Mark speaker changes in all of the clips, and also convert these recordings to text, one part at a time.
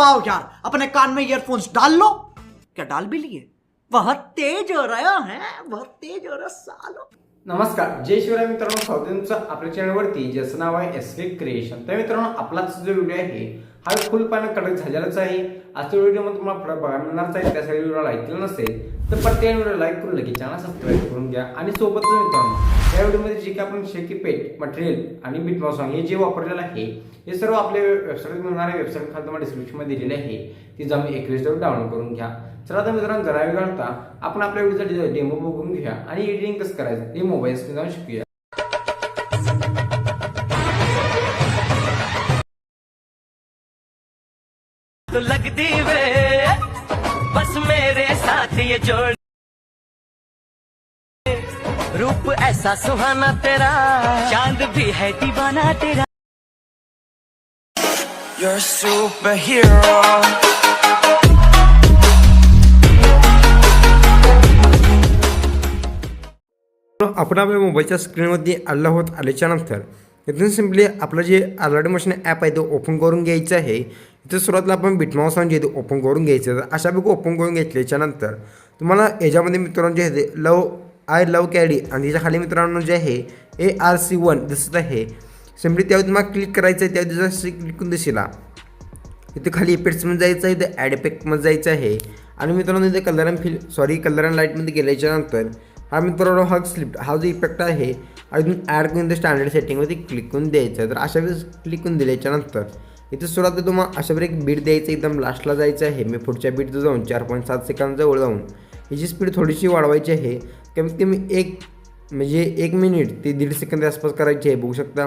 Speaker 1: आओ यार अपने कान में ईयरफोन्स डाल लो। क्या डाल भी लिए? बहुत तेज हो रहा है बहुत तेज हो रहा सालो।
Speaker 2: नमस्कार जय शिवराय मित्रांनो स्वागत आपल्या चॅनलवरती ज्याचं नाव आहे एस वी क्रिएशन तर मित्रांनो आपलाच जो व्हिडिओ आहे हा फुल पानं कडक झालेलाच आहे. आजच्या व्हिडिओमध्ये तुम्हाला फरक बघायला मिळणारच आहे. त्यासाठी व्हिडिओला ऐकलं नसेल तर प्रत्येक व्हिडिओ लाईक करून लगेच चॅनल सबस्क्राईब करून घ्या. आणि सोबतच मित्रांनो या व्हिडिओमध्ये जे काही आपण शेकी पेट मटेरियल आणि बीट सॉंग हे जे वापरलेलं आहे हे सर्व आपल्या वेबसाईट मिळणाऱ्या वेबसाईट खाली तुम्हाला डिस्क्रिप्शनमध्ये दिलेले आहे. ती जाऊन एक डाउनलोड करून घ्या. चला तर मित्रांनो जरा वेळ घालता आपण आपल्या व्हिडिओचा डेमो बघून घेऊया आणि एडिटिंग कसं करायचं ते मोबाईल स्क्रीन जाऊन शिकूया.
Speaker 3: लगती वे बस मेरे साथ ये जोड़ रूप ऐसा सुहाना तेरा। चांद भी है दीवाना तेरा। You're a superhero.
Speaker 2: आपण आपल्या मोबाईलच्या स्क्रीनवरती आलं होत आल्याच्यानंतर. इथून सिम्पली आपलं जे अलर्ट मशीन ॲप आहे ते ओपन करून घ्यायचं आहे. इथं सुरुवातीला आपण बिटमाऊस जे आहे ते ओपन करून घ्यायचं तर अशापैकी ओपन करून घेतल्याच्या नंतर तुम्हाला याच्यामध्ये मित्रांनो जे आहे ते लव आय लव कॅडी आणि त्याच्याखाली मित्रांनो जे आहे ए आर सी वन दिसत आहे. सिम्पली त्यावर तुम्हाला क्लिक करायचं आहे त्यावर जसं क्लिक करून दिसेला इथे खाली इफेक्ट्समध्ये जायचं आहे इथे ॲड इफेक्टमध्ये जायचं आहे. आणि मित्रांनो इथे colour and fill sorry colour and लाईटमध्ये गेल्याच्यानंतर हा मित्रांनो हा स्लिप हा जो इफेक्ट आहे अजून ॲड करून ते स्टँडर्ड सेटिंगवरती क्लिक करून द्यायचं आहे. तर अशा वेळेस क्लिक करून दिल्याच्यानंतर इथे सुरुवात तुम्हाला अशावर एक बीट द्यायचं एकदम लास्टला जायचं आहे. मी पुढच्या बीटचं जाऊन चार पॉईंट सात सेकंदजवळ जाऊन हिची स्पीड थोडीशी वाढवायची आहे. कमीत कमी एक म्हणजे एक मिनिट ते दीड सेकंद आसपास करायची आहे. बघू शकता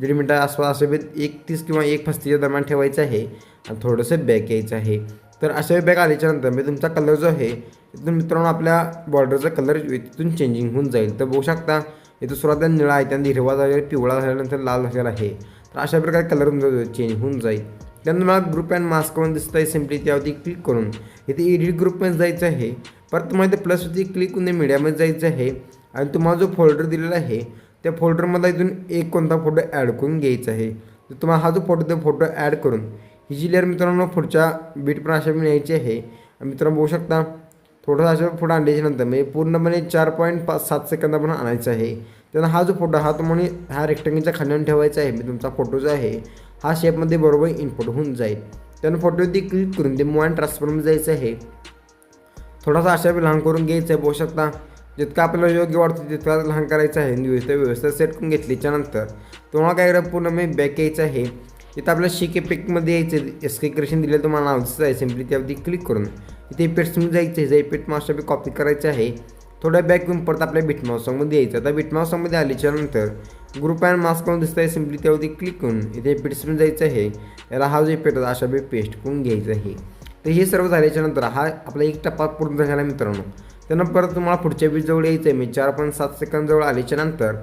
Speaker 2: दीड मिनटा आसपास असं वेळेत एक तीस किंवा एक पस्तीच्या दरम्यान ठेवायचं आहे. आणि थोडंसं बॅक यायचं आहे. तर अशा वेळी बॅक आल्याच्यानंतर मी तुमचा कलर जो आहे तिथून मित्रांनो आपल्या बॉर्डरचा कलर तिथून चेंजिंग होऊन जाईल. तर बघू शकता इथं सुरुवात निळा आहे त्यानंतर हिरवा झालेला पिवळा झाल्यानंतर लाल झालेला आहे. तर अशा प्रकारे कलर चेंज होऊन जाईल. त्यानंतर मला ग्रुप अँड मास्क म्हणून दिसत आहे सिम्पली त्यावरती क्लिक करून. इथे एडिट ग्रुपमध्ये जायचं आहे. परत तुम्हाला इथे प्लसवरती क्लिक करून मीडियामध्ये जायचं आहे. आणि तुम्हाला जो फोल्डर दिलेला आहे त्या फोल्डरमधला इथून एक कोणता फोटो ॲड करून घ्यायचा आहे. तर तुम्हाला हा जो फोटो तो फोटो ॲड करून. ही जी लेअर मित्रांनो पुढच्या बीट पण अशा न्यायची आहे. मित्रांनो बघू शकता थोडंसं अशा फोटो आणल्याच्यानंतर म्हणजे पूर्णपणे चार पॉईंट पाच सात सेकंदापर्यंत आणायचं आहे. त्यांना हा जो फोटो हा तुम्हाला ह्या रेक्टँगलच्या खाली ठेवायचा आहे. मी तुमचा फोटो जो आहे हा शेपमध्ये बरोबर इनपुट होऊन जाईल. त्यानं फोटोवरती क्लिक करून ते मोबाईल ट्रान्सफॉर्म ट्रान्सफरमध्ये जायचं आहे. थोडासा अशा बी लहान करून घ्यायचं आहे बघू शकता. जितका आपल्याला योग्य वाटतं तितका लहान करायचं आहे. व्यवस्था व्यवस्था सेट करून घेतल्याच्यानंतर तुम्हाला काय करा पूर्ण मी बॅक यायचं आहे. इथं आपल्याला शिके पिकमध्ये यायचं एस के क्रेशन दिलेलं तुम्हाला नाव दिसत आहे. सिम्पली त्यावरती क्लिक करून. इथे इफेक्ट्समध्ये जायचं आहे. इफेक्ट मास्टर बी कॉपी करायचं आहे थोड्या बॅक परत आपल्या बिटमाव सॉंगमध्ये यायचं. आता बिटमाव सॉंगमध्ये आल्याच्यानंतर ग्रुप अँड मास्क करून दिसत आहे सिम्पली त्यावरती क्लिक करून इथे इफेक्ट्समध्ये जायचं आहे. याला हा जो इफेक्ट होता अशा वेळी पेस्ट करून घ्यायचं आहे. तर हे सर्व झाल्याच्यानंतर हा आपला एक टप्पा पूर्ण झाला मित्रांनो. त्यानं परत तुम्हाला पुढच्या बीच जवळ यायचं आहे मी चार पॉईंट सात सेकंदजवळ आल्याच्यानंतर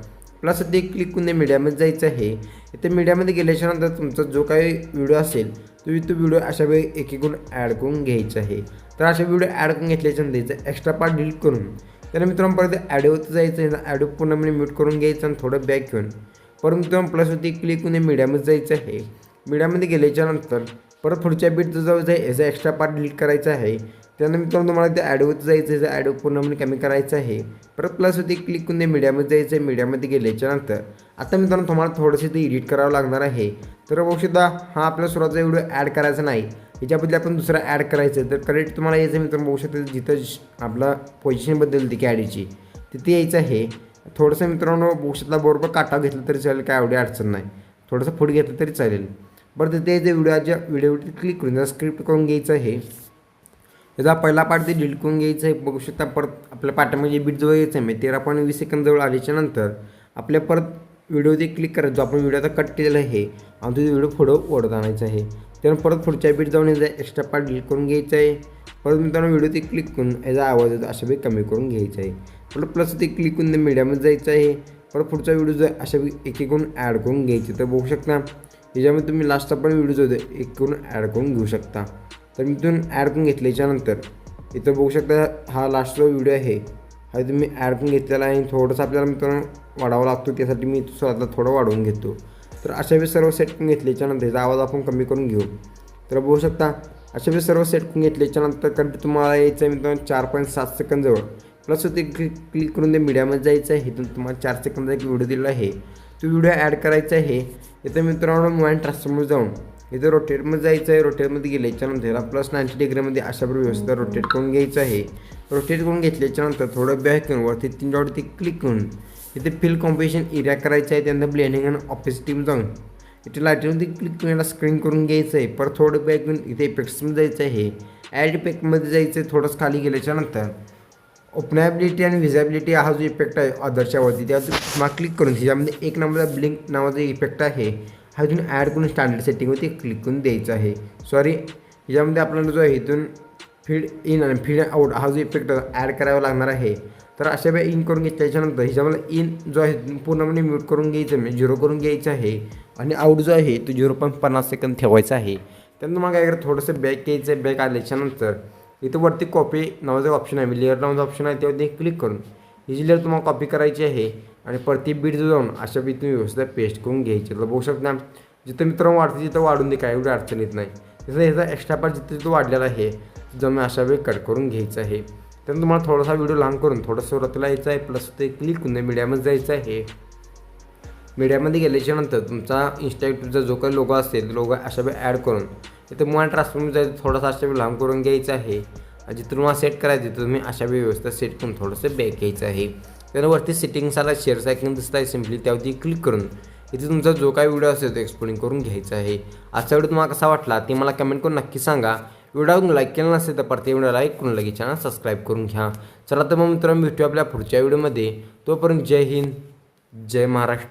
Speaker 2: प्लस ते क्लिक करून मीडियामध्ये जायचं आहे. इथे मीडियामध्ये गेल्याच्यानंतर तुमचा जो काही व्हिडिओ असेल तो तो व्हिडिओ अशा वेळी एकीकडून ॲड करून घ्यायचा आहे. तर अशा व्हिडिओ ॲड करून घेतल्याच्यानंतर एक्स्ट्रा पार्ट डिलीट करून त्याला मित्रांनो परत ॲडिओचं जायचं आहे ॲडो पूर्णपणे म्हणजे म्यूट करून घ्यायचं आणि थोडं बॅक घेऊन. परत मित्रांनो प्लसवरती क्लिक करून मीडियामध्ये जायचं आहे. मीडियामध्ये गेल्याच्यानंतर परत पुढच्या बीटचं जायचं आहे याचा एक्स्ट्रा पार्ट डिलीट करायचा आहे. त्यानंतर मित्रांनो तुम्हाला त्या ॲडिओचं जायचं आहे ॲडो पूर्णपणे म्हणजे कमी करायचं आहे. परत प्लस होती क्लिक करून मीडियामध्ये जायचं आहे मीडियामध्ये गेल्याच्यानंतर. आता मित्रांनो तुम्हाला थोडंसं ते एडिट करावं लागणार आहे. तर बघू हा आपला सुरुवातीचा व्हिडिओ ॲड करायचा नाही. याच्याबद्दल आपण दुसरा ॲड करायचं आहे तर करेक्ट तुम्हाला यायचं मित्रांनो बघू शकता जिथं आपला पोझिशन बदलते कॅडीची तिथे यायचं आहे. थोडंसं मित्रांनो बघू शकता बरोबर काटा घेतलं तरी चालेल काय एवढी अडचण नाही. थोडंसं फूड घेतलं तरी चालेल. बरं तिथे जे व्हिडिओच्या व्हिडिओवरती क्लिक करून स्क्रिप्ट करून घ्यायचं आहे. त्याचा पहिला पार्ट ते डिलीट करून घ्यायचं आहे. बघू शकता परत आपल्या पाठामध्ये बीट जवळ यायचं आहे तेरा पॉईंट वीस सेकंद जवळ आल्याच्यानंतर आपल्या परत व्हिडिओ ते क्लिक करायचो. आपण व्हिडिओ आता कट केलेला आहे. आणि तुझा व्हिडिओ पुढं ओढत आणायचा आहे. त्यानं परत पुढच्या बीट जाऊन याचा एक्स्ट्रा पार्ट डिलीट करून घ्यायचा आहे. परत मित्रांनो व्हिडिओ ते क्लिक करून याचा आवाज येतो अशा वेळी कमी करून घ्यायचा आहे. परत प्लस ते क्लिक करून मीडियामध्ये जायचं आहे. परत पुढचा व्हिडिओ जो अशा एक एक करून ॲड करून घ्यायचे. तर बघू शकता याच्यामध्ये तुम्ही लास्टचा पण व्हिडिओ जो होते एक करून ॲड करून घेऊ शकता. तर मी इथून ॲड करून घेतल्याच्यानंतर इथं बघू शकता हा लास्टचा व्हिडिओ आहे. हा तुम्ही ॲड करून घेतलेला आहे. थोडंसं आपल्याला मित्रांनो वाढावा लागतो त्यासाठी मी स्वतः थोडं वाढवून घेतो. तर अशा वेळी सर्व सेट करून घेतल्याच्यानंतर याचा आवाज आपण कमी करून घेऊ. तर बघू शकता अशा वेळी सर्व सेट करून घेतल्याच्या नंतर तुम्हाला यायचं आहे मित्रांनो चार पॉईंट सात सेकंद जवळ. प्लस ते क्लिक क्लिक करून ते मीडियामध्ये जायचं आहे इथून तुम्हाला चार सेकंदचा एक व्हिडिओ दिला आहे. तो व्हिडिओ ॲड करायचा आहे. इथं मित्रांनो मोबाईल ट्रान्सफॉर्मर जाऊन इथं रोटेटमध्ये जायचं आहे रोटेटमध्ये गेल्याच्यानंतर याला प्लस नाईन्टी डिग्रीमध्ये अशा प्रकारे व्यवस्थित रोटेट करून घ्यायचं आहे. रोटेट करून घेतल्याच्यानंतर थोडं बॅक करून वरती तीन डॉटवरती क्लिक करून इथे फिल कॉम्पिटिशन एरिया करायचं आहे त्यानंतर ब्लेंडिंग आणि ऑफिस जाऊन. इथे लाईटमध्ये क्लिक करून याला स्क्रीन करून घ्यायचं आहे. परत थोडं बॅक घेऊन इथे इफेक्ट्समध्ये जायचं आहे. ॲड इफेक्टमध्ये जायचं आहे थोडंच खाली गेल्याच्यानंतर ओपनॅबिलिटी आणि व्हिजॅबिलिटी हा जो इफेक्ट आहे अदरच्यावरती त्यावर तुम्हाला क्लिक करून त्याच्यामध्ये एक नंबरचा ब्लिंक नावाचा इफेक्ट आहे. हा इथून ॲड करून स्टँडर्ड सेटिंगवरती क्लिक करून द्यायचा आहे. सॉरी याच्यामध्ये आपल्याला जो आहे इथून फीड इन आणि फीड आउट हा जो इफेक्ट ॲड करावा लागणार आहे. तर अशा वेळी इन करून घेतल्याच्यानंतर ह्याच्यामध्ये इन जो आहे पूर्णपणे म्यूट करून घ्यायचं म्हणजे झिरो करून घ्यायचं आहे. आणि आउट जो आहे तो झिरो पॉईंट पन्नास सेकंद ठेवायचा आहे. त्यानंतर मग काय थोडंसं बॅक घ्यायचं आहे. बॅक आल्याच्यानंतर इथं वरती कॉपी नावाचा ऑप्शन आहे. लेअर नावाचा ऑप्शन आहे. त्यावरती क्लिक करून ही जी लेअर तुम्हाला कॉपी करायची आहे. आणि परती बीट जाऊन अशा बीट तुम्ही व्यवस्थित पेस्ट करून घ्यायची. तर बघू शकता जिथं मित्रांनो वाढते तिथं वाढून दे. काय एवढी अडचण येत नाही. तसं ह्याचा एक्स्ट्रा पार्ट जिथं तिथं वाढलेला आहे जो मी अशा वेळी कट करून घ्यायचं आहे. त्यानंतर तुम्हाला थोडासा व्हिडिओ लहान करून थोडं सुरुवातीला यायचं आहे प्लस ते क्लिक करून मीडियामध्ये जायचं आहे. मीडियामध्ये गेल्याच्यानंतर तुमचा इंस्टाग्रामचा जो काही लोगो असेल लोगो अशा वेळी ॲड करून इथं मुळा ट्रान्सफॉर्म जायचं थोडासा अशा वेळी लांब करून घ्यायचं आहे. आणि जिथं तुम्हाला सेट करायचं तिथं तुम्ही अशा वेळी व्यवस्था सेट करून थोडंसं बॅक घ्यायचं आहे. त्यानंतरवरती सेटिंग्स शेअर्स शेअर आयकन दिसत आहे सिम्पली त्यावरती क्लिक करून इथे तुमचा जो काही व्हिडिओ असेल तो एक्सप्लेन करून घ्यायचा आहे. असा व्हिडिओ तुम्हाला कसा वाटला ते मला कमेंट करून नक्की सांगा. व्हिडिओ लाईक केला नसेल तर प्रत्येक व्हिडिओ लाईक करून लगेच चॅनल सबस्क्राईब करून घ्या चला तर मग मित्रांनो भेटू आपल्या पुढच्या व्हिडिओमध्ये तोपर्यंत जय हिंद जय महाराष्ट्र.